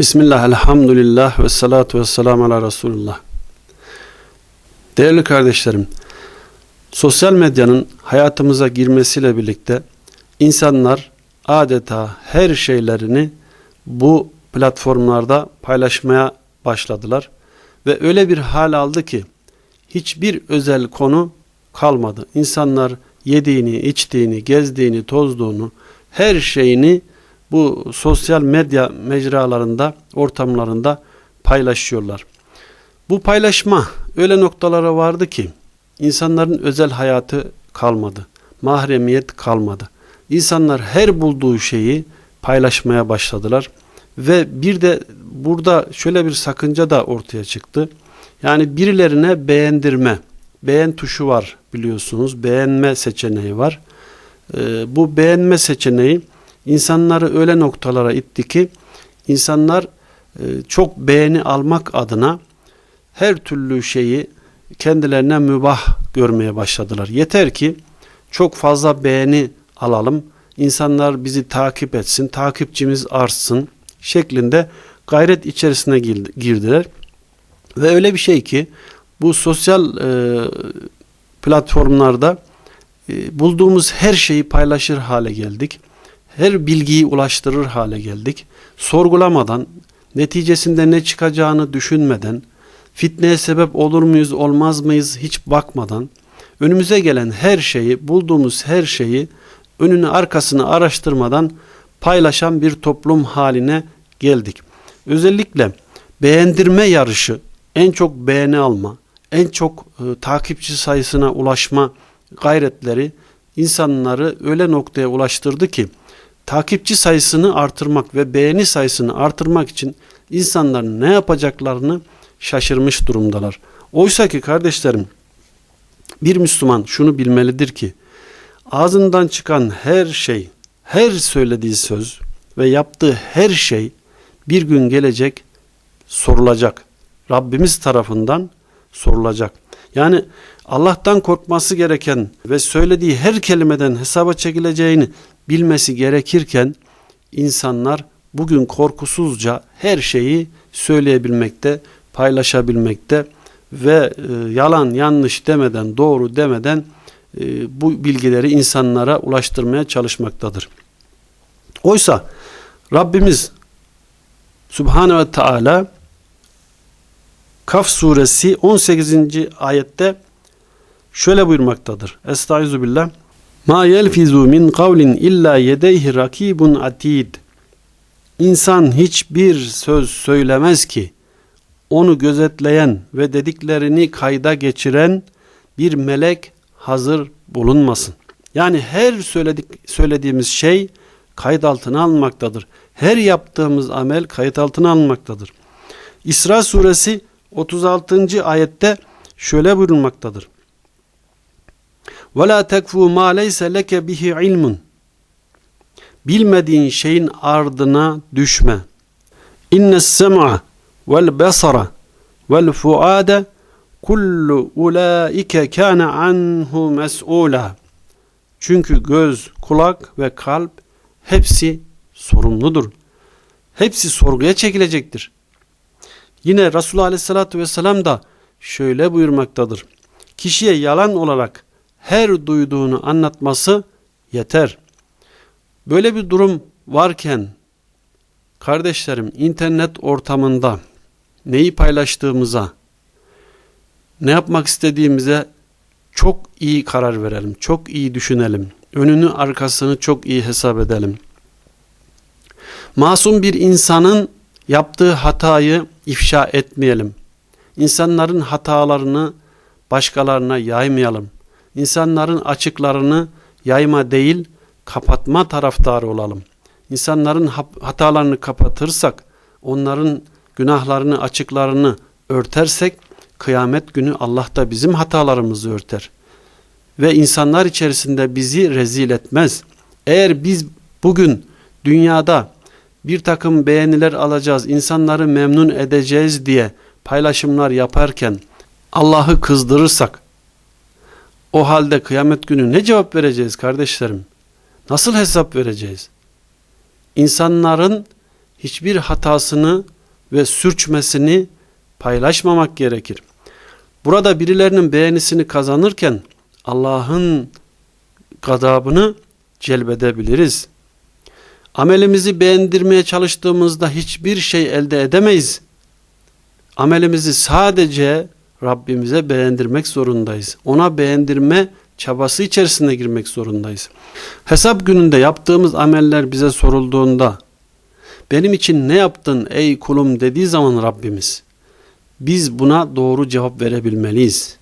Bismillah, elhamdülillah ve salatu ve selamu ala Resulullah. Değerli kardeşlerim, sosyal medyanın hayatımıza girmesiyle birlikte insanlar adeta her şeylerini bu platformlarda paylaşmaya başladılar. Ve öyle bir hal aldı ki hiçbir özel konu kalmadı. İnsanlar yediğini, içtiğini, gezdiğini, tozduğunu, her şeyini bu sosyal medya mecralarında, ortamlarında paylaşıyorlar. Bu paylaşma öyle noktalara vardı ki insanların özel hayatı kalmadı. Mahremiyet kalmadı. İnsanlar her bulduğu şeyi paylaşmaya başladılar. Ve bir de burada şöyle bir sakınca da ortaya çıktı. Yani birilerine beğendirme, beğen tuşu var biliyorsunuz. Beğenme seçeneği var. Ee, bu beğenme seçeneği insanları öyle noktalara itti ki insanlar e, çok beğeni almak adına her türlü şeyi kendilerine mübah görmeye başladılar. Yeter ki çok fazla beğeni alalım, insanlar bizi takip etsin, takipçimiz artsın şeklinde gayret içerisine girdiler. Ve öyle bir şey ki bu sosyal e, platformlarda e, bulduğumuz her şeyi paylaşır hale geldik her bilgiyi ulaştırır hale geldik. Sorgulamadan, neticesinde ne çıkacağını düşünmeden, fitneye sebep olur muyuz, olmaz mıyız hiç bakmadan, önümüze gelen her şeyi, bulduğumuz her şeyi önünü arkasını araştırmadan paylaşan bir toplum haline geldik. Özellikle beğendirme yarışı, en çok beğeni alma, en çok e, takipçi sayısına ulaşma gayretleri insanları öyle noktaya ulaştırdı ki takipçi sayısını artırmak ve beğeni sayısını artırmak için insanların ne yapacaklarını şaşırmış durumdalar. Oysa ki kardeşlerim bir Müslüman şunu bilmelidir ki ağzından çıkan her şey, her söylediği söz ve yaptığı her şey bir gün gelecek sorulacak. Rabbimiz tarafından sorulacak. Yani Allah'tan korkması gereken ve söylediği her kelimeden hesaba çekileceğini bilmesi gerekirken insanlar bugün korkusuzca her şeyi söyleyebilmekte, paylaşabilmekte ve e, yalan yanlış demeden, doğru demeden e, bu bilgileri insanlara ulaştırmaya çalışmaktadır. Oysa Rabbimiz Subhanahu ve Teala Kaf suresi 18. ayette şöyle buyurmaktadır. Estaizu billah. Ma yelfizu min kavlin illa yedeyhi rakibun atid. İnsan hiçbir söz söylemez ki onu gözetleyen ve dediklerini kayda geçiren bir melek hazır bulunmasın. Yani her söyledik, söylediğimiz şey kayıt altına alınmaktadır. Her yaptığımız amel kayıt altına alınmaktadır. İsra suresi 36. ayette şöyle buyurulmaktadır. Ve la tekfu ma leyse leke bihi ilmun. Bilmediğin şeyin ardına düşme. İnne sem'a vel basara vel fuade kullu ulaike kana anhu mes'ula. Çünkü göz, kulak ve kalp hepsi sorumludur. Hepsi sorguya çekilecektir. Yine Resulullah Aleyhisselatü Vesselam da şöyle buyurmaktadır. Kişiye yalan olarak her duyduğunu anlatması yeter. Böyle bir durum varken kardeşlerim internet ortamında neyi paylaştığımıza, ne yapmak istediğimize çok iyi karar verelim, çok iyi düşünelim. Önünü arkasını çok iyi hesap edelim. Masum bir insanın yaptığı hatayı ifşa etmeyelim. İnsanların hatalarını başkalarına yaymayalım insanların açıklarını yayma değil kapatma taraftarı olalım. İnsanların hatalarını kapatırsak, onların günahlarını, açıklarını örtersek, kıyamet günü Allah da bizim hatalarımızı örter. Ve insanlar içerisinde bizi rezil etmez. Eğer biz bugün dünyada bir takım beğeniler alacağız, insanları memnun edeceğiz diye paylaşımlar yaparken Allah'ı kızdırırsak, o halde kıyamet günü ne cevap vereceğiz kardeşlerim? Nasıl hesap vereceğiz? İnsanların hiçbir hatasını ve sürçmesini paylaşmamak gerekir. Burada birilerinin beğenisini kazanırken Allah'ın gadabını celbedebiliriz. Amelimizi beğendirmeye çalıştığımızda hiçbir şey elde edemeyiz. Amelimizi sadece Rabbimize beğendirmek zorundayız. Ona beğendirme çabası içerisine girmek zorundayız. Hesap gününde yaptığımız ameller bize sorulduğunda benim için ne yaptın ey kulum dediği zaman Rabbimiz biz buna doğru cevap verebilmeliyiz.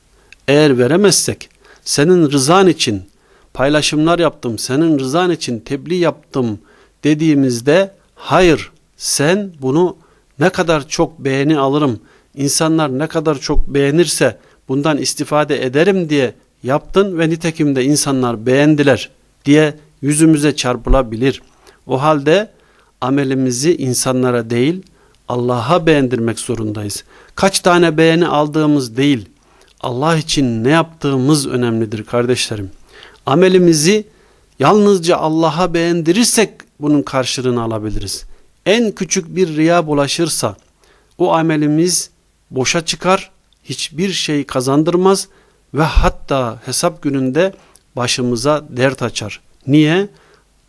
Eğer veremezsek senin rızan için paylaşımlar yaptım, senin rızan için tebliğ yaptım dediğimizde hayır sen bunu ne kadar çok beğeni alırım, insanlar ne kadar çok beğenirse bundan istifade ederim diye yaptın ve nitekim de insanlar beğendiler diye yüzümüze çarpılabilir. O halde amelimizi insanlara değil Allah'a beğendirmek zorundayız. Kaç tane beğeni aldığımız değil, Allah için ne yaptığımız önemlidir kardeşlerim. Amelimizi yalnızca Allah'a beğendirirsek bunun karşılığını alabiliriz. En küçük bir riya bulaşırsa o amelimiz boşa çıkar, hiçbir şey kazandırmaz ve hatta hesap gününde başımıza dert açar. Niye?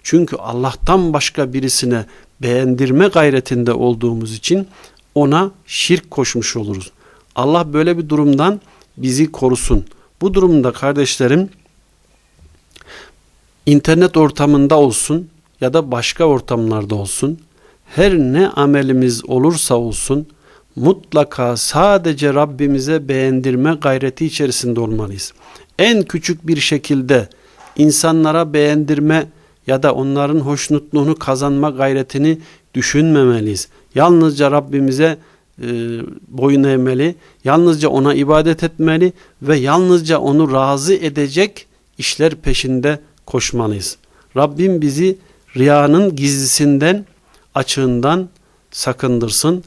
Çünkü Allah'tan başka birisine beğendirme gayretinde olduğumuz için ona şirk koşmuş oluruz. Allah böyle bir durumdan bizi korusun. Bu durumda kardeşlerim internet ortamında olsun ya da başka ortamlarda olsun her ne amelimiz olursa olsun mutlaka sadece Rabbimize beğendirme gayreti içerisinde olmalıyız. En küçük bir şekilde insanlara beğendirme ya da onların hoşnutluğunu kazanma gayretini düşünmemeliyiz. Yalnızca Rabbimize e, boyun eğmeli, yalnızca ona ibadet etmeli ve yalnızca onu razı edecek işler peşinde koşmalıyız. Rabbim bizi riyanın gizlisinden, açığından sakındırsın.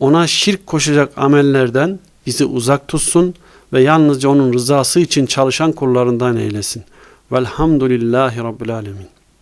Ona şirk koşacak amellerden bizi uzak tutsun ve yalnızca onun rızası için çalışan kullarından eylesin. Velhamdülillahi Rabbil Alemin.